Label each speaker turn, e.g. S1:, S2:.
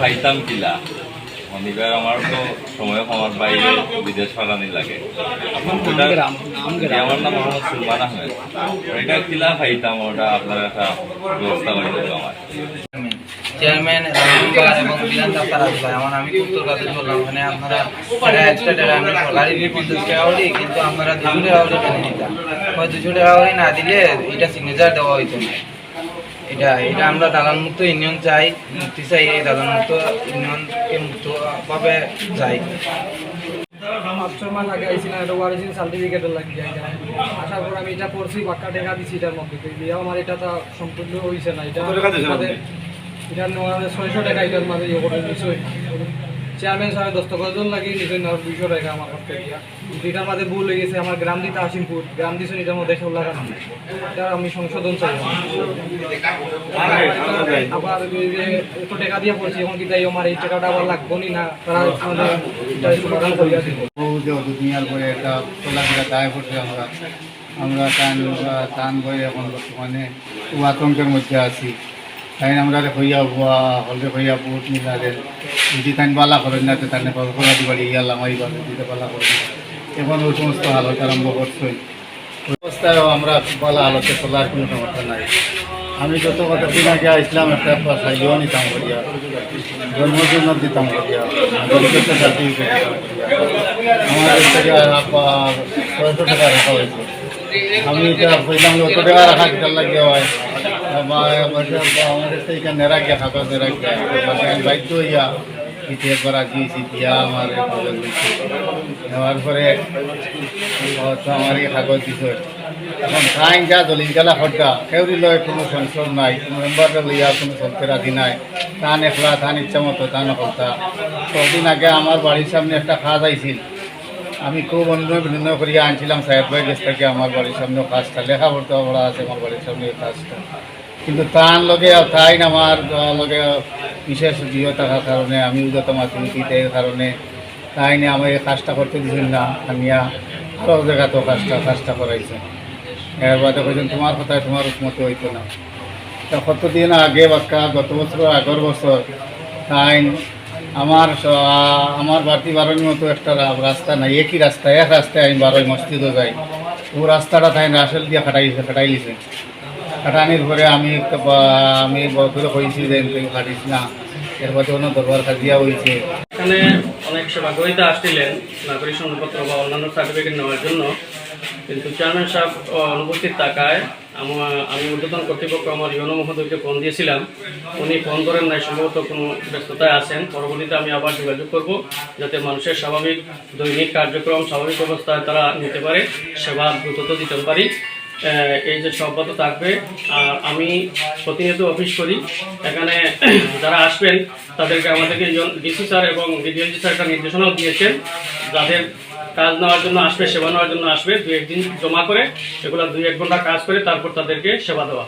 S1: খাইতাম কিলা। শনিবার আমার তো সময় আমার বাইরে বিদেশ ফালানি লাগে। আমার নাম মোহাম্মদ সুলমান আহমেদ। এটা কিলা খাইতাম ওটা আপনার একটা ব্যবস্থা করে দেবো আমার
S2: চেয়ারম্যান রামবার এবং বিধান ডাক্তার আসবে আমার আমি উত্তর কাছে বললাম মানে আপনারা এটা এক্সট্রা টাকা আমি সরকারি দিয়ে পঞ্চাশ টাকা করি কিন্তু আপনারা দুশো টাকা করে মেনে নিতাম ওই দুশো টাকা না দিলে এটা সিগনেচার দেওয়া হইতো না। এটা এটা আমরা দালাল মুক্ত ইউনিয়ন চাই মুক্তি চাই এই দালাল মুক্ত ইউনিয়নকে মুক্তভাবে চাই।
S3: পাঁচ ছয় মাস আগে আইছিলাম এটা ওয়ারেন্সি সার্টিফিকেটের লাগিয়ে আসার পর আমি এটা করছি বাক্কা টাকা দিছি এটার মধ্যে। আমার এটা তো সম্পূর্ণ হয়েছে না। এটা আমাদের- এটা টাকা এটার মাঝে করে নিশ্চয় চেয়ারম্যান নিশ্চয় নেওয়ার দুইশো টাকা আমার দিয়া। এটার মাঝে ভুল হয়ে গেছে, আমার গ্রাম দিতে আসিমপুর। গ্রাম দিছে এটার মধ্যে লাগানো এটা আমি সংশোধন চাই আবার এত টাকা দিয়ে পড়ছি, এখন কি তাই আমার এই টাকাটা আবার লাগবো না তারা সমাধান
S4: দুনিয়ার পরে একটা চলাফেরা দায় আমরা। আমরা টান টান বই এখন বর্তমানে আতঙ্কের মধ্যে আছি। তাই আমরা হইয়া হওয়া হলদে হইয়া বহুত মিলাদের যদি তাই বালা করেন না, তো তাই করা দিবাড়ি ইয়াল্লাম এই বালে দিতে বালা করেন। এখন ওই সমস্ত হালত আরম্ভ করছে ওই অবস্থায়ও আমরা বালা হালতে চলার কোনো ক্ষমতা নাই। আমি যত কথা দিন আগে আসলাম একটা সাইও নিতাম করিয়া জন্মদিন দিতাম করিয়া সার্টিফিকেট দিতাম থেকে ছয়শো টাকা রাখা হয়েছে। আমি এটা বললাম যে অত টাকা রাখা লাগিয়ে হয়। আমাদের হইয়া পিঠে করা দিয়েছি দিয়া আমার নেওয়ার পরে আমার এই কাগজ দিছে। এখন টাইম যা দলিল গেলা কেউরি লয় কোনো সংসদ নাই লইয়া কোনো চলতে নাই। টান একলা টান ইচ্ছা মতো টান হত্যা কদিন আগে আমার বাড়ির সামনে একটা খাদ আইছিল। আমি খুব অন্য বিভিন্ন করিয়া আনছিলাম সাহেব ভাই কাছ থেকে আমার বাড়ির সামনে কাজটা লেখা পড়তে পড়া আছে, আমার বাড়ির সামনে এই কাজটা। কিন্তু তার লগে তাই না, আমার লগে বিশেষ জিও থাকার কারণে, আমি উদত মাতৃনীতিতে এর কারণে, তাই না আমি এই কাজটা করতে দিছেন না আমি আরও জায়গা তো কাজটা কাজটা করাইছে। এর বাদে বলছেন তোমার কথায় তোমার মতো হইতো না। তা কতদিন আগে বাক্কা গত বছর, আগের বছর, তাই আমার আমার বাড়তি বারোর মতো একটা রাস্তা নাই। একই রাস্তা এক রাস্তায় আমি বারোই মসজিদও যাই। ও রাস্তাটা তাই রাসেল দিয়ে কাটাইছে কাটাইছে কাটানির পরে আমি আমি বছরে হয়েছি যে কাটিস না। এরপরে অন্য দরবার কাজিয়া হয়েছে
S5: এখানে অনেক সেবাগ্রহীতা আসছিলেন, নাগরিক সনদপত্র বা অন্যান্য সার্টিফিকেট নেওয়ার জন্য। কিন্তু চেয়ারম্যান সাহেব অনুপস্থিত থাকায় আমার, আমি ঊর্ধ্বতন কর্তৃপক্ষ আমার ইউনো মহোদয়কে ফোন দিয়েছিলাম। উনি ফোন করেন নাই, সম্ভবত কোনো ব্যস্ততায় আছেন। পরবর্তীতে আমি আবার যোগাযোগ করব, যাতে মানুষের স্বাভাবিক দৈনিক কার্যক্রম, স্বাভাবিক অবস্থায় তারা নিতে পারে, সেবা দ্রুতত দিতে পারি। এই যে সভ্যত থাকবে, আর আমি প্রতিনিয়ত অফিস করি। এখানে যারা আসবেন, তাদেরকে আমাদেরকে ডিসি স্যার এবং ডিডিএলজি স্যার একটা নির্দেশনাও দিয়েছেন, যাদের কাজ নেওয়ার জন্য আসবে, সেবা নেওয়ার জন্য আসবে দু একদিন জমা করে এগুলো দুই এক ঘণ্টা কাজ করে তারপর তাদেরকে সেবা দেওয়া।